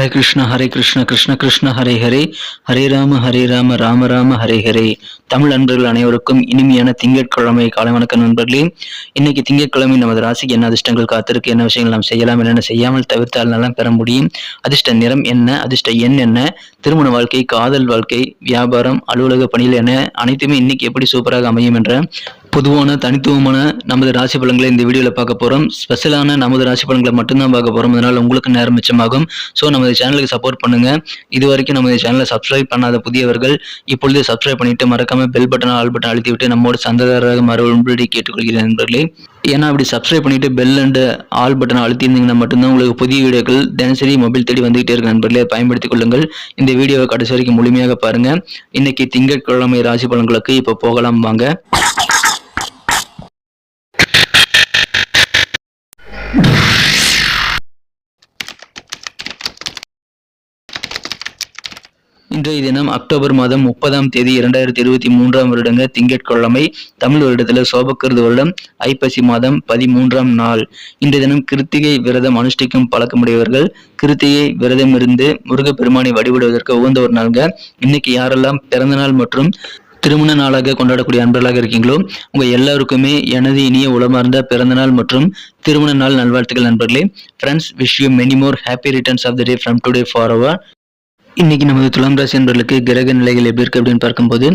ஹரே கிருஷ்ண ஹரே கிருஷ்ண கிருஷ்ண கிருஷ்ண ஹரே ஹரே. ஹரே ராம ஹரே ராம ராம ராம ஹரே ஹரே. தமிழ் அன்பர்கள் அனைவருக்கும் இனிமையான திங்கட்கிழமை காலை வணக்கம் நண்பர்களே. இன்னைக்கு திங்கட்கிழமை நமது ராசிக்கு என்ன அதிர்ஷ்டங்கள் காத்திருக்கு என்ன விஷயங்கள் நாம் செய்யலாம் என்னென்ன செய்யாமல் தவிர்த்தால் நல்லா பெற முடியும் அதிர்ஷ்ட நிறம் என்ன அதிர்ஷ்ட எண் என்ன திருமண வாழ்க்கை காதல் வாழ்க்கை வியாபாரம் அலுவலக பணியில் என அனைத்துமே இன்னைக்கு எப்படி சூப்பராக அமையும் என்ற பொதுவான தனித்துவமான நமது ராசி பலன்களை இந்த வீடியோவில் பார்க்க போகிறோம் ஸ்பெஷலான நமது ராசி பலன்களை மட்டும்தான் பார்க்க போகிறோம் அதனால் உங்களுக்கு நேரம் மிச்சமாகும். ஸோ நமது சேனலுக்கு சப்போர்ட் பண்ணுங்கள் இது வரைக்கும் நமது சேனலை சப்ஸ்கிரைப் பண்ணாத புதியவர்கள் இப்பொழுது சப்ஸ்கிரைப் பண்ணிவிட்டு மறக்காமல் பெல் பட்டன் ஆல் பட்டன் அழுத்தி விட்டு நம்மோட சந்ததாரராக மறுபடி கேட்டுக்கொள்கிறேன் நண்பர்களே. ஏன்னா அப்படி சப்ஸ்கிரைப் பண்ணிட்டு பெல் அண்ட் ஆல் பட்டனை அழுத்தியிருந்தீங்கன்னா மட்டும்தான் உங்களுக்கு புதிய வீடியோக்கள் தினசரி மொபைல் தேடி வந்துகிட்டே இருக்க நண்பர்களே. பயன்படுத்திக் கொள்ளுங்கள். இந்த வீடியோவை கடைசி வரைக்கும் முழுமையாக பாருங்கள் இன்னைக்கு திங்கட்கிழமை ராசி பலன்களுக்கு இப்போ போகலாம் வாங்க. இன்றைய தினம் அக்டோபர் மாதம் முப்பதாம் தேதி இரண்டாயிரத்தி இருபத்தி மூன்றாம் வருடங்க திங்கட்கிழமை தமிழ் வருடத்துல சோபக்கிருது வருடம் ஐப்பசி மாதம் பதிமூன்றாம் நாள். இன்றைய தினம் கிருத்திகை விரதம் அனுஷ்டிக்கும் பழக்கமுடையவர்கள் கிருத்திகை விரதம் இருந்து முருகப்பெருமானை வழிபடுவதற்கு உகந்த ஒரு நாள்ங்க. இன்னைக்கு யாரெல்லாம் பிறந்த நாள் மற்றும் திருமண நாளாக கொண்டாடக்கூடிய அன்பர்களாக இருக்கீங்களோ உங்க எல்லாருக்குமே எனது இனிய உளமார்ந்த பிறந்தநாள் மற்றும் திருமண நாள் நல்வாழ்த்துக்கள் நண்பர்களே. Friends wish you many more happy returns of the day from today for our இன்னைக்கு நமது துலாம் ராசி என்பர்களுக்கு கிரக நிலைகள் எப்படி இருக்கு அப்படின்னு பார்க்கும்போது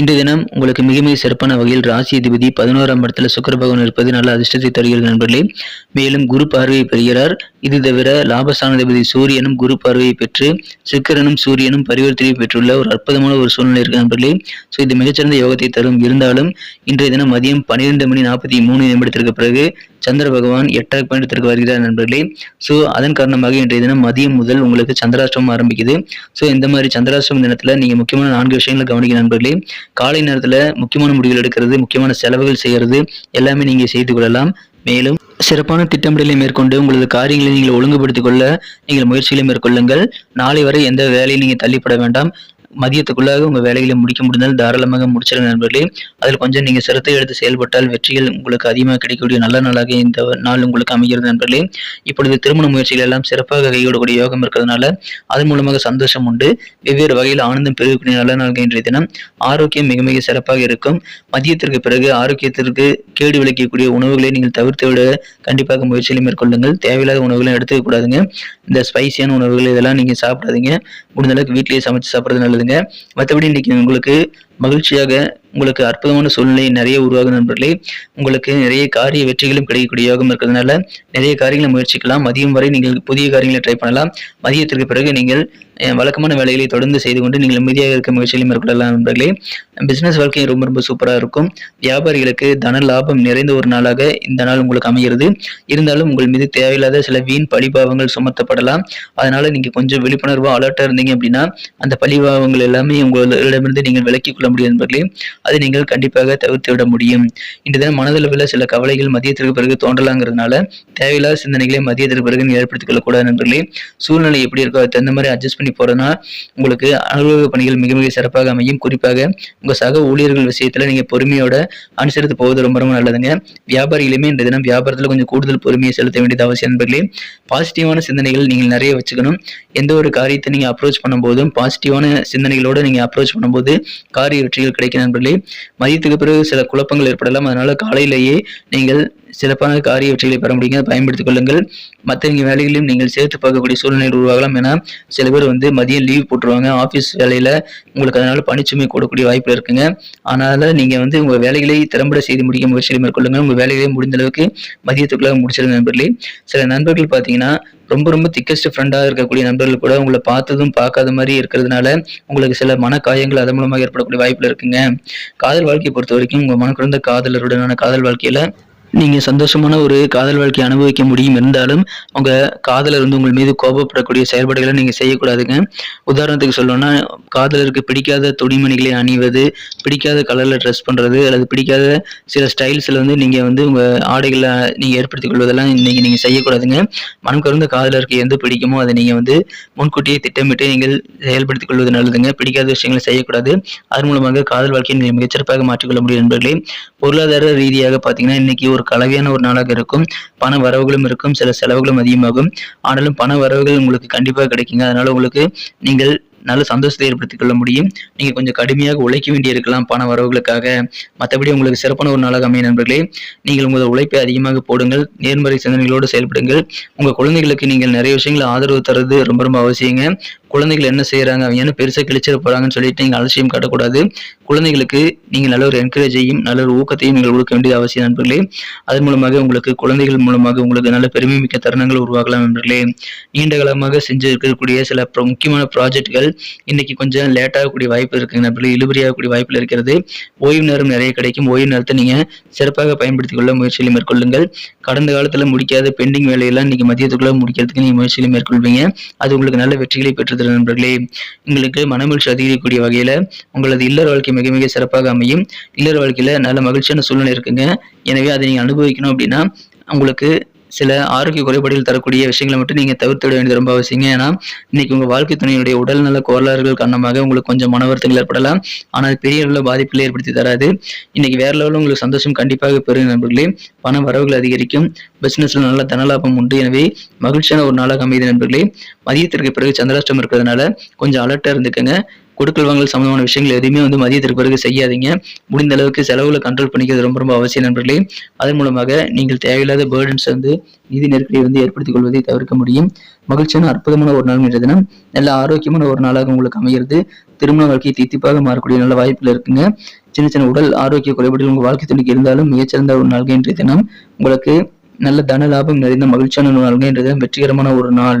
இன்றைய தினம் உங்களுக்கு மிக மிக சிறப்பான வகையில் ராசி அதிபதி பதினோராம் இடத்துல சுக்கர பகவான் இருப்பது நல்ல அதிர்ஷ்டத்தை தருகிறது நண்பர்களே. மேலும் குரு பார்வையை பெறுகிறார். இது தவிர லாபஸ்தானாதிபதி சூரியனும் குரு பார்வையை பெற்று சுக்கரனும் சூரியனும் பரிவர்த்தனை பெற்றுள்ள ஒரு அற்புதமான ஒரு சூழ்நிலை இருக்கு நண்பர்களே. ஸோ இது மிகச்சிறந்த யோகத்தை தரும். இருந்தாலும் இன்றைய தினம் மதியம் பன்னிரெண்டு மணி நாற்பத்தி மூணு நிமிடத்திற்கு பிறகு சந்திர பகவான் எட்டாவது பாயிண்டத்திற்கு வருகிறார் நண்பர்களே. ஸோ அதன் காரணமாக இன்றைய தினம் மதியம் முதல் உங்களுக்கு சந்திராஷ்டமம் ஆரம்பிக்குது. ஸோ இந்த மாதிரி சந்திராசிரம தினத்தில் நீங்கள் முக்கியமான நான்கு விஷயங்களை கவனிக்க நண்பர்களே. காலை நேரத்தில் முக்கியமான முடிவுகள் எடுக்கிறது முக்கியமான செலவுகள் செய்கிறது எல்லாமே நீங்கள் செய்து கொள்ளலாம். மேலும் சிறப்பான திட்டமிடலை மேற்கொண்டு உங்களது காரியங்களை நீங்கள் ஒழுங்குபடுத்திக் கொள்ள நீங்கள் முயற்சிகளை மேற்கொள்ளுங்கள். நாளை வரை எந்த வேலையும் நீங்கள் தள்ளிப்பட வேண்டாம். மதியத்துக்குள்ளாக உங்கள் வேலைகளை முடிக்க முடிந்தால் தாராளமாக முடிச்சிருங்க நண்பர்களே. அதில் கொஞ்சம் நீங்கள் சிரத்தை எடுத்து செயல்பட்டால் வெற்றிகள் உங்களுக்கு அதிகமாக கிடைக்கக்கூடிய நல்ல நாளாக இந்த நாள் உங்களுக்கு அமைகிறது நண்பர்களே. இப்பொழுது திருமண முயற்சிகள் எல்லாம் சிறப்பாக கைவிடக்கூடிய யோகம் இருக்கிறதுனால அதன் மூலமாக சந்தோஷம் உண்டு. வெவ்வேறு வகையில் ஆனந்தம் பெருகக்கூடிய நல்ல நாள் இன்றைய தினம். ஆரோக்கியம் மிக மிக சிறப்பாக இருக்கும். மதியத்திற்கு பிறகு ஆரோக்கியத்திற்கு கேடு விளைக்கக்கூடிய உணவுகளை நீங்கள் தவிர்த்து விட கண்டிப்பாக முயற்சிகளை மேற்கொள்ளுங்கள். தேவையில்லாத உணவுகளை எடுத்துக்க கூடாதுங்க இந்த ஸ்பைசியான உணவுகள் இதெல்லாம் நீங்கள் சாப்பிடாதீங்க. முடிந்த அளவுக்கு வீட்டிலேயே சமைச்சு சாப்பிட்றது நல்லதுங்க மற்றபடி இன்னைக்கு உங்களுக்கு மகிழ்ச்சியாக உங்களுக்கு அற்புதமான சூழ்நிலை நிறைய உருவாகும் நண்பர்களே. உங்களுக்கு நிறைய காரிய வெற்றிகளும் கிடைக்கக்கூடியதாகவும் இருக்கிறதுனால நிறைய காரியங்களை முயற்சிக்கலாம். மதியம் வரை நீங்கள் புதிய காரியங்களை ட்ரை பண்ணலாம். மதியத்திற்கு பிறகு நீங்கள் வழக்கமான வேலைகளை தொடர்ந்து செய்து கொண்டு நீங்கள் அமைதியாக இருக்க முயற்சிகளை மேற்கொள்ளலாம் நண்பர்களே. பிசினஸ் வாழ்க்கையும் ரொம்ப ரொம்ப சூப்பராக இருக்கும். வியாபாரிகளுக்கு தன லாபம் நிறைந்த ஒரு நாளாக இந்த நாள் உங்களுக்கு அமைகிறது. இருந்தாலும் உங்கள் மீது தேவையில்லாத சில வீண் பழிபாவங்கள் சுமத்தப்படலாம். அதனால நீங்கள் கொஞ்சம் விழிப்புணர்வாக அலர்ட்டாக இருந்தீங்க அப்படின்னா அந்த பழிபாவங்கள் எல்லாமே உங்களிடமிருந்து நீங்கள் விலக்கிக் கொள்ள முடியும் நண்பர்களே. அதை நீங்கள் கண்டிப்பாக தவிர்த்து விட முடியும். இன்று தினம் மனதளவில் சில கவலைகள் மதியத்திற்கு பிறகு தோன்றலாங்கிறதுனால தேவையில்லாத சிந்தனைகளை மதியத்திற்கு பிறகு நீங்கள் ஏற்படுத்திக் கொள்ளக்கூடாது நண்பர்களே. சூழ்நிலை எப்படி இருக்கோ அதுக்கு தகுந்த மாதிரி அட்ஜஸ்ட் பண்ணி போறதுனா உங்களுக்கு அலுவலக பணிகள் மிக மிக சிறப்பாக அமையும். குறிப்பாக உங்க சக ஊழியர்கள் விஷயத்துல நீங்க பொறுமையோட அனுசரித்து போவது ரொம்ப ரொம்ப நல்லதுங்க. வியாபாரிகளுமே இந்த தினம் வியாபாரத்தில் கொஞ்சம் கூடுதல் பொறுமையை செலுத்த வேண்டியது அவசியம் நண்பர்களே. பாசிட்டிவான சிந்தனைகள் நீங்கள் நிறைய வச்சுக்கணும். எந்த ஒரு காரியத்தை நீங்க அப்ரோச் பண்ணும்போதும் பாசிட்டிவான சிந்தனைகளோட நீங்க அப்ரோச் பண்ணும்போது காரியம் வெற்றிகள் கிடைக்கும் நண்பர்களே. மதியத்துக்கு பிறகு சில குழப்பங்கள் ஏற்படலாம். அதனால காலையிலேயே நீங்கள் சிறப்பான காரிய வெற்றிகளை பெற முடியுங்க. பயன்படுத்திக் கொள்ளுங்கள். மற்ற இங்கே வேலைகளையும் நீங்கள் சேர்த்து பார்க்கக்கூடிய சூழ்நிலை உருவாகலாம் ஏன்னா சில பேர் வந்து மதியம் லீவ் போட்டுருவாங்க. ஆஃபீஸ் வேலையில் உங்களுக்கு அதனால் பணிச்சுமை கூடக்கூடிய வாய்ப்பு இருக்குங்க. அதனால் நீங்கள் வந்து உங்கள் வேலைகளை திறம்பட செய்து முடிக்க முயற்சியில் மேற்கொள்ளுங்கள். உங்கள் வேலைகளை முடிந்த அளவுக்கு மதியத்துக்குள்ளாக முடிச்சிருங்க நண்பர்களே. சில நண்பர்கள் பார்த்தீங்கன்னா ரொம்ப ரொம்ப திக்கஸ்ட் ஃப்ரெண்டாக இருக்கக்கூடிய நண்பர்கள் கூட உங்களை பார்த்ததும் பார்க்காத மாதிரி இருக்கிறதுனால உங்களுக்கு சில மனக்காயங்கள் அதன் மூலமாக ஏற்படக்கூடிய வாய்ப்பில் இருக்குங்க. காதல் வாழ்க்கையை பொறுத்த வரைக்கும் உங்கள் மனக்குறந்த காதலருடனான காதல் வாழ்க்கையில் நீங்கள் சந்தோஷமான ஒரு காதல் வாழ்க்கையை அனுபவிக்க முடியும் இருந்தாலும் உங்கள் காதலர் வந்து உங்கள் மீது கோபப்படக்கூடிய செயல்பாடுகளை நீங்கள் செய்யக்கூடாதுங்க. உதாரணத்துக்கு சொல்லணும்னா காதலருக்கு பிடிக்காத துணிமணிகளை அணிவது பிடிக்காத கலரில் ட்ரெஸ் பண்ணுறது அல்லது பிடிக்காத சில ஸ்டைல்ஸில் வந்து நீங்கள் வந்து உங்கள் ஆடைகளை நீங்கள் ஏற்படுத்திக் கொள்வதெல்லாம் இன்றைக்கி நீங்கள் செய்யக்கூடாதுங்க. மனம் கருந்த காதலருக்கு எந்த பிடிக்குமோ அதை நீங்கள் வந்து முன்கூட்டியே திட்டமிட்டு நீங்கள் செயல்படுத்திக் கொள்வது நல்லதுங்க. பிடிக்காத விஷயங்களை செய்யக்கூடாது. அதன் மூலமாக காதல் வாழ்க்கையை நீங்கள் மிகச்சிறப்பாக மாற்றிக்கொள்ள முடியும் நண்பர்களே. பொருளாதார ரீதியாக பார்த்தீங்கன்னா இன்றைக்கி ஒரு கலவையான ஒரு நாளாக இருக்கும். பண வரவுகளும் இருக்கும். சில செலவுகளும் அதிகமாகும். ஆனாலும் பண வரவுகள் உங்களுக்கு கண்டிப்பாக கிடைக்குங்க. அதனால உங்களுக்கு நீங்கள் நல்ல சந்தோஷத்தை ஏற்படுத்திக் கொள்ள முடியும். நீங்க கொஞ்சம் கடுமையாக உழைக்க வேண்டி இருக்கலாம் பண வரவுகளுக்காக. மற்றபடி உங்களுக்கு சிறப்பான ஒரு நாளாக அமைய நண்பர்களே நீங்கள் உங்கள் உழைப்பை அதிகமாக போடுங்கள். நேர்மறை சிந்தனைகளோடு செயல்படுங்கள். உங்க குழந்தைகளுக்கு நீங்கள் நிறைய விஷயங்களை ஆதரவு தருவது ரொம்ப ரொம்ப அவசியங்க. குழந்தைகள் என்ன செய்யறாங்க அவங்க என்ன பெருசா கிழிச்சிட போறாங்கன்னு சொல்லிட்டு நீங்கள் அலட்சியம் காட்டக்கூடாது. குழந்தைகளுக்கு நீங்கள் நல்ல ஒரு என்கரேஜையும் நல்ல ஒரு ஊக்கத்தையும் நீங்கள் கொடுக்க வேண்டியது அவசியம் நண்பர்களே. அதன் மூலமாக உங்களுக்கு குழந்தைகள் மூலமாக உங்களுக்கு நல்ல பெருமை மிக்க தருணங்கள் உருவாகலாம் நண்பர்களே. நீண்ட காலமாக செஞ்சு இருக்கக்கூடிய சில முக்கியமான ப்ராஜெக்ட்கள் இன்னைக்கு கொஞ்சம் லேட்டாகக்கூடிய வாய்ப்பு இருக்குங்க நண்பர்களே. இழுபறியாகக்கூடிய வாய்ப்புல இருக்கிறது. ஓய்வு நேரம் நிறைய கிடைக்கும். ஓய்வு நேரத்தை நீங்க சிறப்பாக பயன்படுத்திக் கொள்ள முயற்சிகளை மேற்கொள்ளுங்கள். கடந்த காலத்துல முடிக்காத பெண்டிங் வேலையெல்லாம் இன்னைக்கு மதியத்துக்குள்ள முடிக்கிறதுக்கு நீங்க முயற்சிகளை மேற்கொள்வீங்க. அது உங்களுக்கு நல்ல வெற்றிகளை பெற்று நட்சத்திர நண்பர்களே உங்களுக்கு மனமகிழ்ச்சி அதிகரிக்கக்கூடிய வகையில் உங்களது இல்லற வாழ்க்கை மிக மிக சிறப்பாக அமையும். இல்லற வாழ்க்கையில் நல்ல மகிழ்ச்சியான சூழ்நிலை இருக்குங்க. எனவே அதை நீங்க அனுபவிக்கணும் அப்படின்னா உங்களுக்கு சில ஆரோக்கிய குறைபாடுகள் தரக்கூடிய விஷயங்களை மட்டும் நீங்கள் தவிர்த்து விட வேண்டியது ரொம்ப அவசியம். ஏன்னா இன்னைக்கு உங்கள் வாழ்க்கை துணையுடைய உடல்நல கோளாறுகள் காரணமாக உங்களுக்கு கொஞ்சம் மன வருத்தங்கள் ஏற்படலாம். ஆனால் பெரிய அளவில் பாதிப்புகளை ஏற்படுத்தி தராது. இன்னைக்கு வேற லெவலில் உங்களுக்கு சந்தோஷம் கண்டிப்பாக பெறும் நண்பர்களே. பண வரவுகள் அதிகரிக்கும். பிசினஸ்ல நல்ல தனலாபம் உண்டு. எனவே மகிழ்ச்சியான ஒரு நாளாக அமையுது நண்பர்களே. மதியத்திற்கு பிறகு சந்திராஷ்டம் இருக்கிறதுனால கொஞ்சம் அலர்ட்டாக இருந்துக்கங்க. கொடுக்கல் வாங்கல் சம்பந்தமான விஷயங்கள் எதுவுமே வந்து மதியத்திற்கு பிறகு செய்யாதீங்க. முடிந்த அளவுக்கு செலவுகளை கண்ட்ரோல் பண்ணிக்கிறது ரொம்ப ரொம்ப அவசியம் நண்பர்களே. அதன் மூலமாக நீங்கள் தேவையில்லாத பேர்டன்ஸ் வந்து நிதி நெருக்கடியை வந்து ஏற்படுத்திக் கொள்வதை தவிர்க்க முடியும். மகிழ்ச்சியான அற்புதமான ஒரு நாள் என்ற தினம். நல்ல ஆரோக்கியமான ஒரு நாளாக உங்களுக்கு அமைகிறது. திருமண வாழ்க்கையை தீத்திப்பாக மாறக்கூடிய நல்ல வாய்ப்புகள் இருக்குங்க. சின்ன சின்ன உடல் ஆரோக்கிய குறைபாடுகள் உங்கள் வாழ்க்கை துணிக்கு இருந்தாலும் மிகச்சிறந்த ஒரு நாள்கள் இன்றைய தினம். உங்களுக்கு நல்ல தன லாபம் நிறைந்த மகிழ்ச்சியான ஒரு நாள்கள் இன்றைய தினம். வெற்றிகரமான ஒரு நாள்.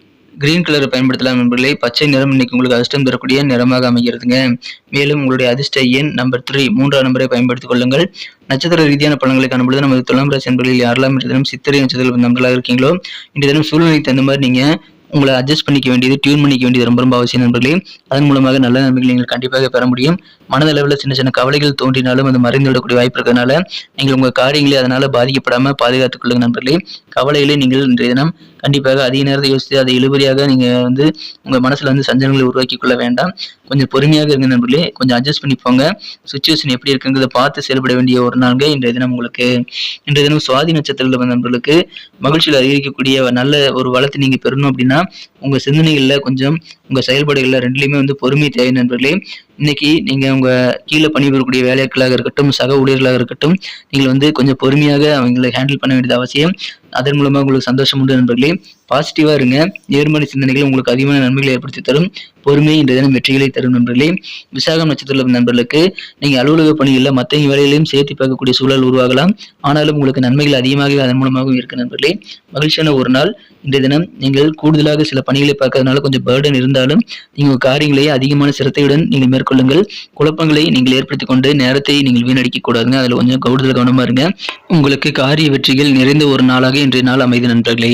கிரீன் கலரை பயன்படுத்தலாம் நண்பர்களே பச்சை நிறம் இன்னைக்கு உங்களுக்கு அதிர்ஷ்டம் தரக்கூடிய நிறமாக அமைகிறதுங்க. மேலும் உங்களுடைய அதிர்ஷ்ட எண் நம்பர் த்ரீ மூன்றாம் நம்பரை பயன்படுத்திக் கொள்ளுங்கள். நட்சத்திர ரீதியான பலன்களை காணும்பொழுது நமது துலாம் ராசி நண்பர்களில் யாரெல்லாம் இந்த தினம் சித்திரை நட்சத்திர நண்பர்களாக இருக்கீங்களோ இன்றைய தினம் சூழ்நிலைக்கு தகுந்த மாதிரி நீங்க உங்களை அட்ஜஸ்ட் பண்ணிக்க வேண்டியது டியூன் பண்ணிக்க வேண்டியது ரொம்ப ரொம்ப அவசியம் நண்பர்களே. அதன் மூலமாக நல்ல நன்மைகளை நீங்கள் கண்டிப்பாக பெற முடியும். மனதளவில் சின்ன சின்ன கவலைகள் தோன்றினாலும் அது மறைந்து விடக்கூடிய வாய்ப்பு இருக்கிறதுனால நீங்கள் உங்கள் காரியங்களை அதனால் பாதிக்கப்படாமல் பாதுகாத்துக் கொள்ளுங்கள் நண்பர்களே. கவலைகளை நீங்கள் இன்றைய தினம் கண்டிப்பாக அதிக நேரத்தை யோசித்து அதை இழுபறியாக நீங்கள் வந்து உங்கள் மனசில் வந்து சஞ்சலங்களை உருவாக்கி கொள்ள வேண்டாம். கொஞ்சம் பொறுமையாக இருங்க நண்பர்களே. கொஞ்சம் அட்ஜஸ்ட் பண்ணி போங்க. சுச்சுவேஷன் எப்படி இருக்குங்கிறத பார்த்து செயல்பட வேண்டிய ஒரு நாள்ங்க இன்றைய தினம் உங்களுக்கு. இன்றைய தினம் சுவாதி நட்சத்திரத்தில் வந்த நண்பர்களுக்கு மகிழ்ச்சியில் அதிகரிக்கக்கூடிய நல்ல ஒரு வளத்தை நீங்கள் பெறணும் அப்படின்னா உங்கள் சிந்தனைகளில் கொஞ்சம் உங்கள் செயல்பாடுகளில் ரெண்டுலேயுமே வந்து பொறுமை தேவை நண்பர்களே. இன்னைக்கு நீங்கள் உங்கள் கீழே பணிபுரியக்கூடிய வேலையாட்களாக இருக்கட்டும் சக ஊழியர்களாக இருக்கட்டும் நீங்கள் வந்து கொஞ்சம் பொறுமையாக அவங்களை ஹேண்டில் பண்ண வேண்டியது அவசியம். அதன் மூலமா உங்களுக்கு சந்தோஷம் உண்டு நண்பர்களே. பாசிட்டிவாக இருங்க. நேர்மறை சிந்தனைகள் உங்களுக்கு அதிகமான நன்மைகளை ஏற்படுத்தி தரும். பொறுமை இன்றைய தினம் வெற்றிகளை தரும் நண்பர்களே. விசாகம் நட்சத்திரம் நண்பர்களுக்கு நீங்கள் அலுவலக பணிகளில் மற்ற வேலைகளையும் சேர்த்து பார்க்கக்கூடிய சூழல் உருவாகலாம். ஆனாலும் உங்களுக்கு நன்மைகள் அதிகமாகவே அதன் மூலமாகவும் இருக்கு நண்பர்களே. மகிழ்ச்சியான ஒரு நாள் இன்றைய தினம். நீங்கள் கூடுதலாக சில பணிகளை பார்க்கறதுனால கொஞ்சம் பேர்டன் இருந்தாலும் நீங்கள் உங்கள் காரியங்களை அதிகமான சிரத்தையுடன் நீங்கள் மேற்கொள்ளுங்கள். குழப்பங்களை நீங்கள் ஏற்படுத்தி கொண்டு நேரத்தை நீங்கள் வீணடிக்க கூடாதுங்க. அதில் கொஞ்சம் கூடுதல் கவனமாக இருங்க. உங்களுக்கு காரிய வெற்றிகள் நிறைந்த ஒரு நாளாக இன்றைய நாள் அமைதி நண்பர்களே.